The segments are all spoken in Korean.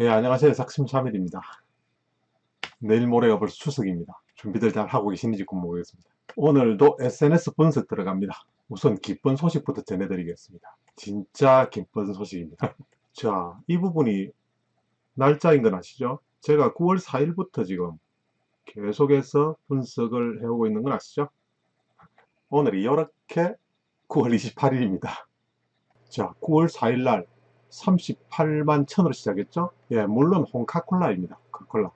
예, 안녕하세요. 삭심삼일입니다. 내일 모레가 벌써 추석입니다. 준비들 잘 하고 계시는지 궁금하겠습니다. 오늘도 SNS 분석 들어갑니다. 우선 기쁜 소식부터 전해드리겠습니다. 진짜 기쁜 소식입니다. 자, 이 부분이 날짜인 건 아시죠? 제가 9월 4일부터 지금 계속해서 분석을 해오고 있는 건 아시죠? 오늘이 이렇게 9월 28일입니다. 자, 9월 4일 날 38만 천으로 시작했죠? 예, 물론 홍카콜라입니다. 카콜라.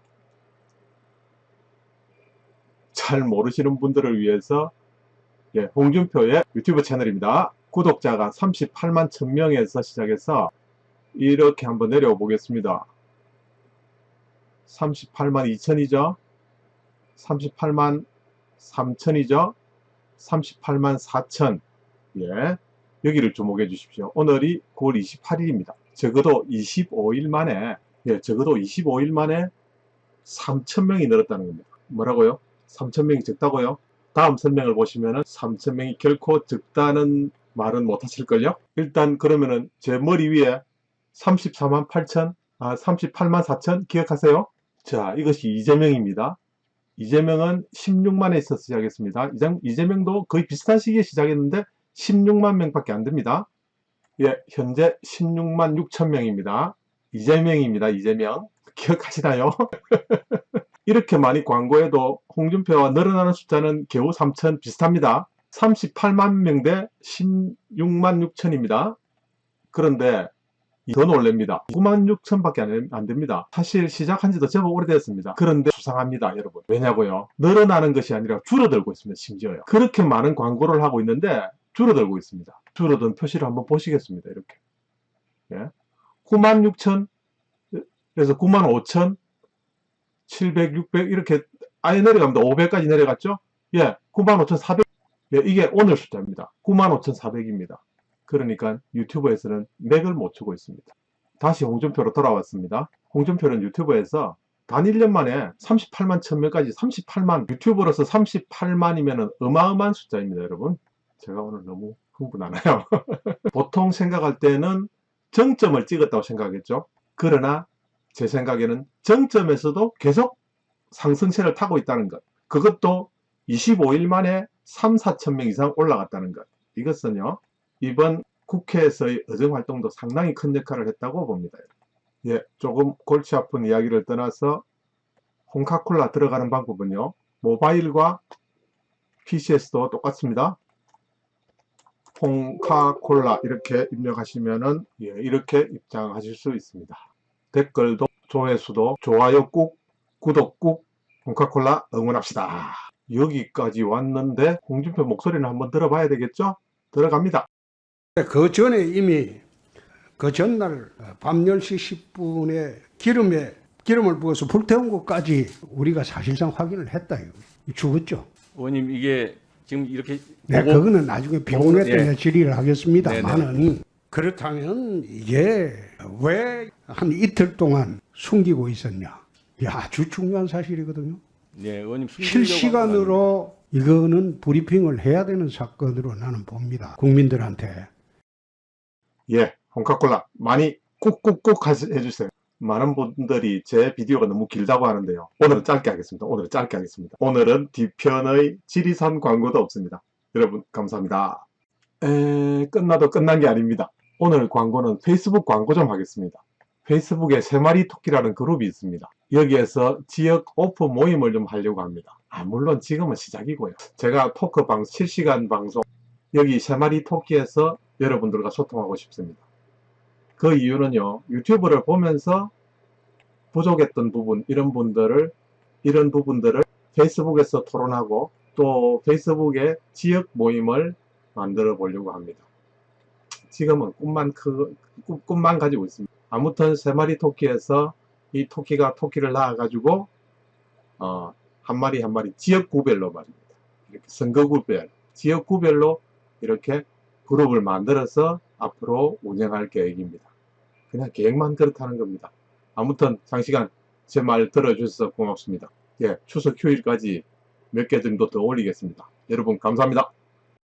잘 모르시는 분들을 위해서 예, 홍준표의 유튜브 채널입니다. 구독자가 38만 천명에서 시작해서 이렇게 한번 내려와 보겠습니다. 38만 2천이죠? 38만 3천이죠? 38만 4천. 예. 여기를 주목해 주십시오. 오늘이 9월 28일입니다. 적어도 25일 만에, 예, 적어도 25일 만에 3,000명이 늘었다는 겁니다. 뭐라고요? 3,000명이 적다고요? 다음 설명을 보시면은 3,000명이 결코 적다는 말은 못 하실걸요? 일단 그러면은 제 머리 위에 34만 8천, 아, 38만 4천 기억하세요? 자, 이것이 이재명입니다. 이재명은 16만에서 시작했습니다. 이장- 이재명도 거의 비슷한 시기에 시작했는데 16만 명밖에 안 됩니다. 예, 현재 16만 6천 명입니다. 이재명입니다. 이재명. 기억하시나요? 이렇게 많이 광고해도 홍준표와 늘어나는 숫자는 겨우 3천 비슷합니다. 38만 명대 16만 6천입니다. 그런데 더 놀랍니다. 9만 6천 밖에 안, 안 됩니다. 사실 시작한 지도 제법 오래됐습니다. 그런데 수상합니다, 여러분. 왜냐고요? 늘어나는 것이 아니라 줄어들고 있습니다, 심지어요. 그렇게 많은 광고를 하고 있는데 줄어들고 있습니다. 줄어든 표시를 한번 보시겠습니다, 이렇게. 예. 9만 6천, 그래서 9만 5천, 700, 600, 이렇게 아예 내려갑니다. 500까지 내려갔죠? 예, 9만 5천 400. 예, 이게 오늘 숫자입니다. 9만 5천 4백입니다. 그러니까 유튜브에서는 맥을 못 추고 있습니다. 다시 홍준표로 돌아왔습니다. 홍준표는 유튜브에서 단 1년 만에 38만 1000명까지 38만 유튜버로서 38만이면 어마어마한 숫자입니다, 여러분. 제가 오늘 너무 흥분하나요? 보통 생각할 때는 정점을 찍었다고 생각하겠죠. 그러나 제 생각에는 정점에서도 계속 상승세를 타고 있다는 것. 그것도 25일 만에 3, 4천 명 이상 올라갔다는 것. 이것은요, 이번 국회에서의 의정 활동도 상당히 큰 역할을 했다고 봅니다. 예, 조금 골치 아픈 이야기를 떠나서 홍카콜라 들어가는 방법은요, 모바일과 PC에서도 똑같습니다. 홍카콜라 이렇게 입력하시면은 예, 이렇게 입장하실 수 있습니다. 댓글도 조회수도 좋아요 꾹 구독 꾹 홍카콜라 응원합시다. 여기까지 왔는데 홍준표 목소리는 한번 들어봐야 되겠죠? 들어갑니다. 그 전에 이미 그 전날 밤 10시 10분에 기름에 기름을 부어서 불태운 것까지 우리가 사실상 확인을 했다. 이거. 죽었죠. 의원님 이게 지금 이렇게 네, 보고- 그거는 나중에 병원에 예. 질의를 하겠습니다만은 그렇다면 이게 왜 한 이틀 동안 숨기고 있었냐? 이 아주 중요한 사실이거든요. 네, 의원님 숨기려고 실시간으로 이거는 브리핑을 해야 되는 사건으로 나는 봅니다. 국민들한테. 예, 홍카콜라 많이 꾹꾹꾹 해주세요. 많은 분들이 제 비디오가 너무 길다고 하는데요. 오늘은 짧게 하겠습니다. 오늘은 짧게 하겠습니다. 오늘은 뒤편의 지리산 광고도 없습니다. 여러분 감사합니다. 에, 끝나도 끝난 게 아닙니다. 오늘 광고는 페이스북 광고 좀 하겠습니다. 페이스북에 세마리 토끼라는 그룹이 있습니다. 여기에서 지역 오프 모임을 좀 하려고 합니다. 아, 물론 지금은 시작이고요. 제가 토크 방 실시간 방송 여기 세마리 토끼에서 여러분들과 소통하고 싶습니다. 그 이유는요, 유튜브를 보면서 부족했던 부분, 이런 분들을, 이런 부분들을 페이스북에서 토론하고 또 페이스북에 지역 모임을 만들어 보려고 합니다. 지금은 꿈만 크, 꿈, 꿈만 가지고 있습니다. 아무튼 세 마리 토끼에서 이 토끼가 토끼를 낳아가지고, 어, 한 마리 한 마리 지역 구별로 말입니다. 이렇게 선거 구별, 지역 구별로 이렇게 그룹을 만들어서 앞으로 운영할 계획입니다. 그냥 계획만 그렇다는 겁니다. 아무튼 장시간 제 말 들어주셔서 고맙습니다. 예, 추석 휴일까지 몇 개 정도 더 올리겠습니다. 여러분 감사합니다.